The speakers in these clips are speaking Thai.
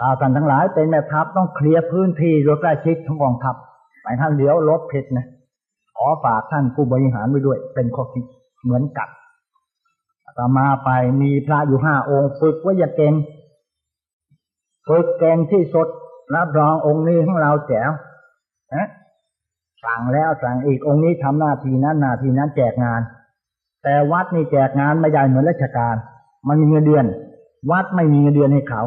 ถ้าท่านทั้งหลายเป็นแม่ทัพต้องเคลียร์พื้นที่รถใกล้ชิดทั้งกองทัพไปท่านเลี้ยวรถผิดนะขอฝากท่านผู้บริหารไว้ด้วย เป็นข้อคิดเหมือนกันต่อมาไปมีพระอยู่ห้าองค์ฝึกว่าอย่าเก่งฝึกเก่งที่สุดรับรององค์นี้ของเราแจ๋วนะสั่งแล้วสั่งอีกองค์นี้ทำหน้าที่นั้นหน้าที่นั้นแจกงาน แต่วัดนี่แจกงานไม่ได้เหมือนราชการ มันมีเงินเดือน วัดไม่มีเงินเดือนให้เขา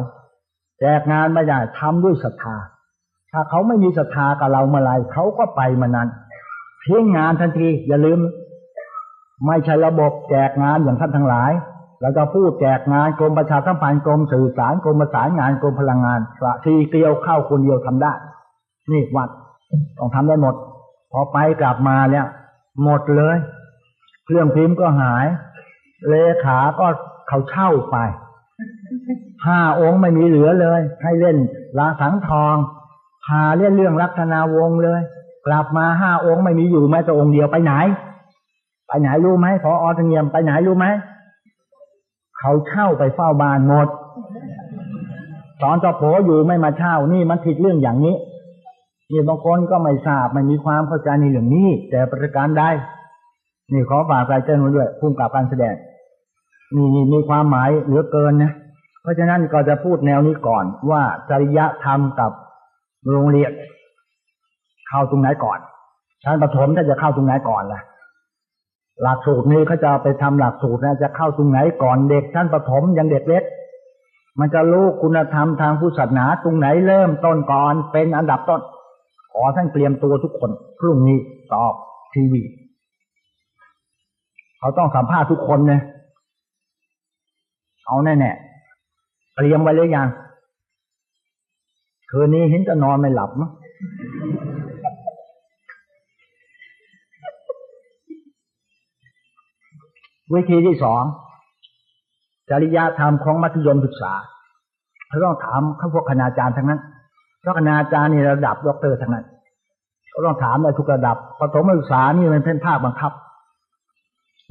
แจกงานไม่ได้ทำด้วยศรัทธา ถ้าเขาไม่มีศรัทธากับเราเมื่อไรเขาก็ไปมานั้นเทิ้งงานทันทีอย่าลืม ไม่ใช่ระบบแจกงานอย่างท่านทั้งหลายเราจะพูดแจกงานกรมประชาสัมพันธ์กรมสื่อสารกรมประสานงานกรมพลังงานสระทีเกลียวเข้าคนเดียวทำได้ นี่วัดต้องทำได้หมด พอไปกลับมาเนี่ยหมดเลย เครื่องพิมพ์ก็หาย เลขาก็เขาเช่าไป ห้าองค์ไม่มีเหลือเลย ให้เล่นลาสังทอง พาเล่นเรื่องลักษณาวงศ์เลย กลับมาห้าองค์ไม่มีอยู่แม้แต่องค์เดียวไปไหน ไปไหนรู้ไหมพออตเงียมไปไหนรู้ไหมเขาเช่าไปเฝ้าบ้านหมดสอนจอโผอยู่ไม่มาเช่านี่มันผิดเรื่องอย่างนี้นี่บางคนก็ไม่ทราบไม่มีความเข้าใจในเรื่องนี้ แต่ประการใดนี่ขอฝากใจเจ้าหนูด้วยพุ่งกับการแสดง นี่มีความหมายเหลือเกินนะเพราะฉะนั้นก็จะพูดแนวนี้ก่อนว่าจริยธรรมกับโรงเรียนเข้าตรงไหนก่อนชั้นประถมถ้าจะเข้าตรงไหนก่อนล่ะ หลักสูตรนี้เขาจะไปทำหลักสูตรนะจะเข้าตรงไหนก่อนเด็กชั้นประถมยังเด็กเล็กมันจะรู้คุณธรรมทางผู้ศาสนาตรงไหนเริ่มต้นก่อนเป็นอันดับต้น ขอท่านเตรียมตัวทุกคนพรุ่งนี้ตอบทีวี เขาต้องสัมภาษณ์ทุกคนนะ เอาแน่ๆเตรียมไว้เลยยังคืนนี้เห็นจะนอนไม่หลับมั้งวิธีที่สองจริยธรรมของมัธยมศึกษาเขาต้องถามข้าพวกคณาจารย์ทั้งนั้นเพราะคณาจารย์นี่ระดับด็อกเตอร์ทั้งนั้นเขาต้องถามในทุกระดับปฐมศึกษานี่มันเป็นภาคบังคับ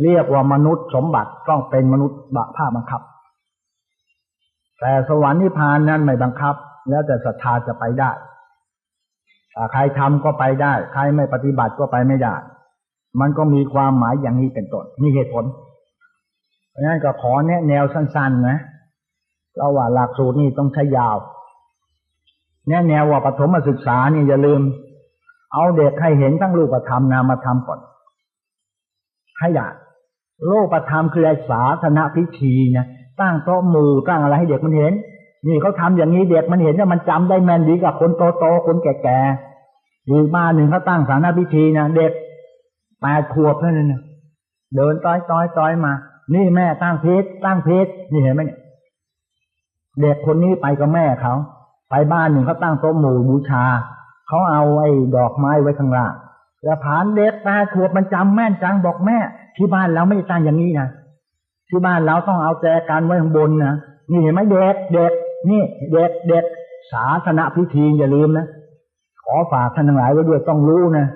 เรียกว่ามนุษย์สมบัติต้องเป็นมนุษย์บะภาคบังคับ แต่สวรรค์นิพพานนั้นไม่บังคับ แล้วแต่ศรัทธาจะไปได้ใครทำก็ไปได้ ใครไม่ปฏิบัติก็ไปไม่ได้ มันก็มีความหมายอย่างนี้เป็นต้นมีเหตุผล เพราะฉะนั้นก็ขอแนะแนวสั้น ๆ นะเราว่าหลักสูตรนี่ต้องใช้ยาว แนะแนวว่าปฐมศึกษานี่อย่าลืม เอาเด็กให้เห็นทั้งรูปธรรมนามธรรมก่อนให้ได้โลกธรรมคือไอสาธนพิธีนะ ตั้งโต๊ะหมู่ตั้งอะไรให้เด็กมันเห็น นี่เขาทาอย่างนี้เด็กมันเห็นแล้วมันจำได้แม่นดีกับคนโตๆคนแก่ๆอีกบ้านหนึ่งเขาตั้งสาธนพิธีนะเด็กแปดขวบเท่านั้นนะเดินต้อยต้อยต้อยมา นี่แม่ตั้งเพชรตั้งเพชรนี่เห็นไหมเนี่ยเด็กคนนี้ไปกับแม่เขาไปบ้านหนึ่งเขาตั้งโต๊ะหมู่บูชาเขาเอาไอ้ดอกไม้ไว้ข้างล่างแล้วผานเด็กแปดขวบมันจำแม่นจังบอกแม่ ที่บ้านเราไม่ได้ตั้งอย่างนี้นะ ที่บ้านเราต้องเอาแจกันไว้ข้างบนนะนี่เห็นไหมเด็กเด็กนี่เด็กเด็กศาสนาพิธีอย่าลืมนะขอฝากท่านทั้งหลายไว้ด้วยต้องรู้นะ